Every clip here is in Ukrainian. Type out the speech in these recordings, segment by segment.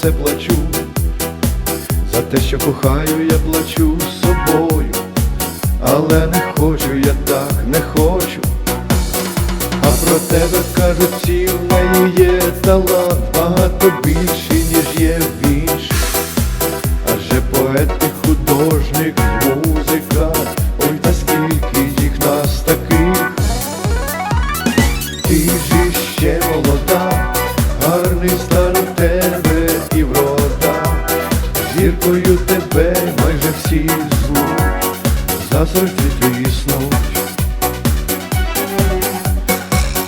все плачу, за те, що кохаю, я плачу собою, але не хочу я так, не хочу. А про тебе кажуть всі в неї є талант багато більший, тебе і врода, зіркою тебе майже всі звуть, завжди твої снуть.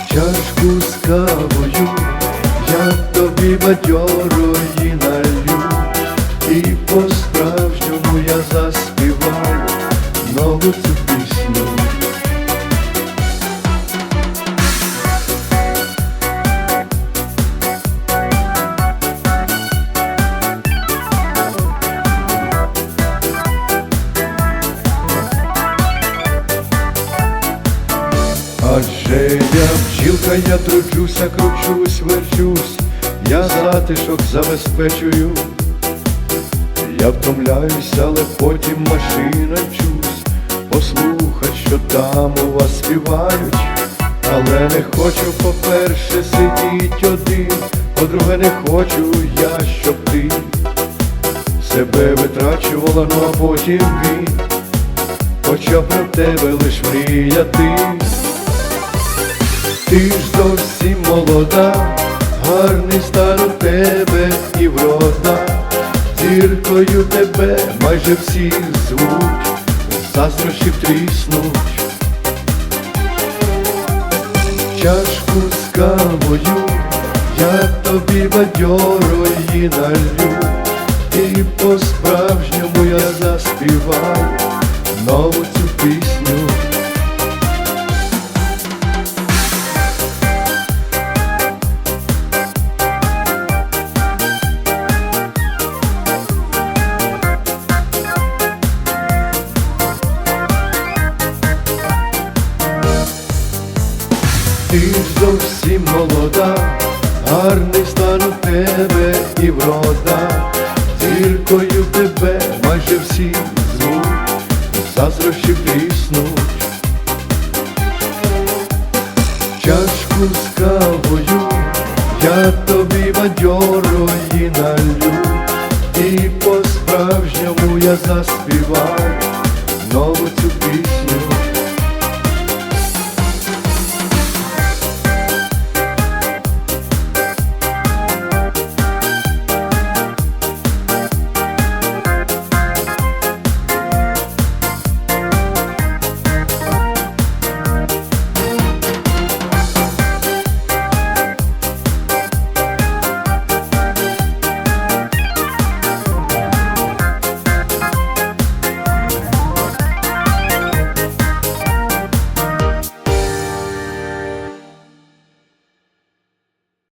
Чашку з кавою, я тобі бадьорої Адже я бджілка, я труджуся, кручусь, верчусь, я затишок забезпечую, я втомляюсь, але потім машина чусь, послухать, що там у вас співають, але не хочу, по-перше, сидіть один, по-друге, не хочу я, щоб ти себе витрачувала, ну а потім він. Почав про тебе лиш мріяти. Ти ж зовсім молода, гарний стан у тебе і врода, зіркою тебе майже всі звуть, заздрощів тріснуть. Чашку з кавою я тобі бадьорої налю, і по-справжньому я заспіваю нову Ти ж зовсім молода, гарний стан у тебе і врода, зіркою тебе майже всі звуть, заздрощів тріснуть. Чашку з кавою я тобі бадьорої налю, і по-справжньому я заспіваю